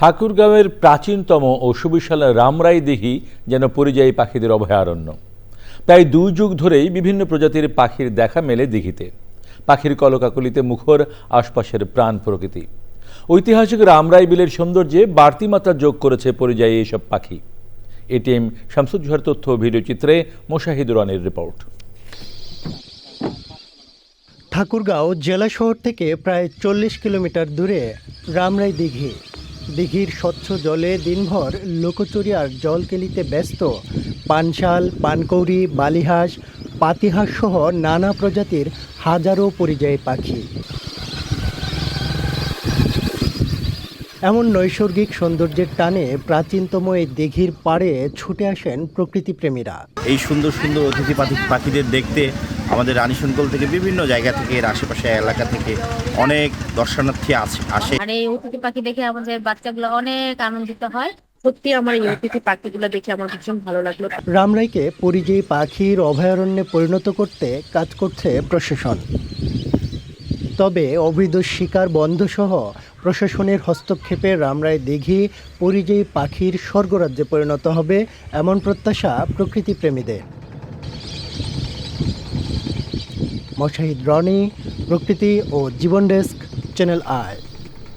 ঠাকুরগাঁওয়ের প্রাচীনতম ও সুবিশাল রামরাই দিঘি যেন পরিযায়ী পাখিদের অভয়ারণ্য। প্রায় দুই যুগ ধরেই বিভিন্ন প্রজাতির পাখির দেখা মেলে দিঘিতে পাখির কলকাকলিতে মুখর আশপাশের প্রাণ প্রকৃতি। ঐতিহাসিক রামরাই বিলের সৌন্দর্যে বাড়তি মাত্রা যোগ করেছে পরিযায়ী এসব পাখি। এটিএম শামসুজ্জোহার তথ্য ও ভিডিওচিত্রে মোশাহিদুর রানের রিপোর্ট। ঠাকুরগাঁও জেলা শহর থেকে প্রায় চল্লিশ কিলোমিটার দূরে রামরাই দিঘি দিঘির স্বচ্ছ জলে দিনভর লোকচুরি আর জলকেলিতে ব্যস্ত। পানশাল, পানকৌড়ি, বালিহাঁস, পাতিহাঁস সহ নানা প্রজাতির হাজারো পরিযায়ী পাখি। এমন নৈসর্গিক সৌন্দর্যের টানে প্রাচীনতম এই দিঘির পাড়ে ছুটে আসেন প্রকৃতিপ্রেমীরা। এই সুন্দর সুন্দর অতিথি পাখি পাখিদের দেখতে আমাদের রানীশঙ্কল থেকে বিভিন্ন জায়গা থেকে এর আশেপাশে এলাকা থেকে অনেক দর্শনার্থী আসে আসে। আর এই অতিথি পাখি দেখে আমাদের বাচ্চাগুলো অনেক আনন্দিত হয়। সত্যি আমার এই অতিথি পাখিগুলো দেখে আমার ভীষণ ভালো লাগল। রামরাইকে পরিযায়ী পাখির অভয়ারণ্যে পরিণত করতে কাজ করছে প্রশাসন। তবে অবৈধ শিকার বন্ধসহ প্রশাসনের হস্তক্ষেপে রামরাই দিঘি পরিযায়ী পাখির স্বর্গরাজ্যে পরিণত হবে এমন প্রত্যাশা প্রকৃতিপ্রেমীদের। মশাহিদ রনি প্রকৃতি ও জীবন ডেস্ক চ্যানেল আয়